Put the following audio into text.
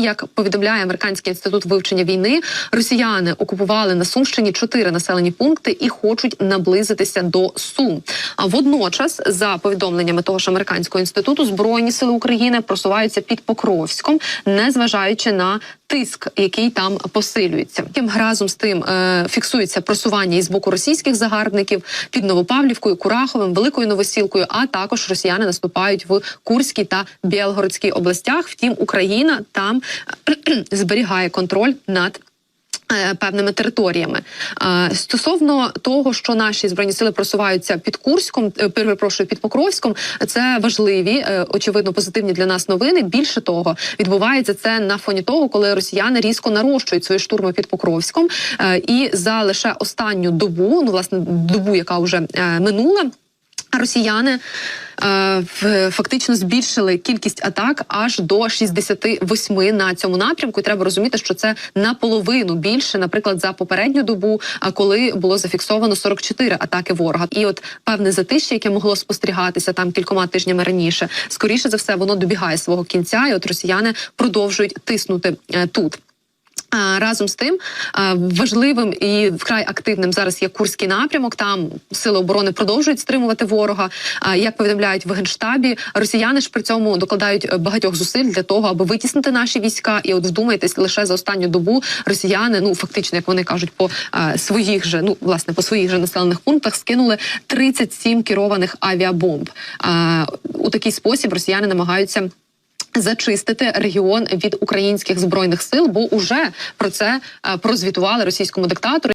Як повідомляє американський інститут вивчення війни, росіяни окупували на Сумщині чотири населені пункти і хочуть наблизитися до Сум. А водночас, за повідомленнями того ж американського інституту, збройні сили України просуваються під Покровськом, незважаючи на тиск, який там посилюється. Тим разом з тим е, фіксується просування із боку російських загарбників під Новопавлівкою, Кураховим, Великою Новосілкою. А також росіяни наступають в Курській та Білгородській областях. Втім, Україна там е, зберігає контроль над. Е, Певними територіями Е, стосовно того, що наші збройні сили просуваються під Курськом, е, перепрошую, під Покровськом, це важливі, очевидно, позитивні для нас новини. Більше того, відбувається це на фоні того, коли росіяни різко нарощують свої штурми під Покровськом, і за лише останню добу, ну власне добу, яка вже минула. Росіяни е, фактично збільшили кількість атак аж до 68 на цьому напрямку. І треба розуміти, що це наполовину більше, наприклад, за попередню добу, а коли було зафіксовано 44 атаки ворога. І от певне затишчя, яке могло спостерігатися там кількома тижнями раніше, скоріше за все, воно добігає свого кінця, і от росіяни продовжують тиснути е, тут. Разом з тим важливим і вкрай активним зараз є курський напрямок. Там сили оборони продовжують стримувати ворога. Як повідомляють в генштабі, росіяни ж при цьому докладають е, багатьох зусиль для того, аби витіснити наші війська. І от вдумайтесь, лише за останню добу росіяни, ну фактично, як вони кажуть, по своїх же, ну власне, по своїх же населених пунктах скинули 37 керованих авіабомб. У такий спосіб росіяни намагаються. Зачистити регіон від українських збройних сил, бо уже про це е, прозвітували російському диктатору.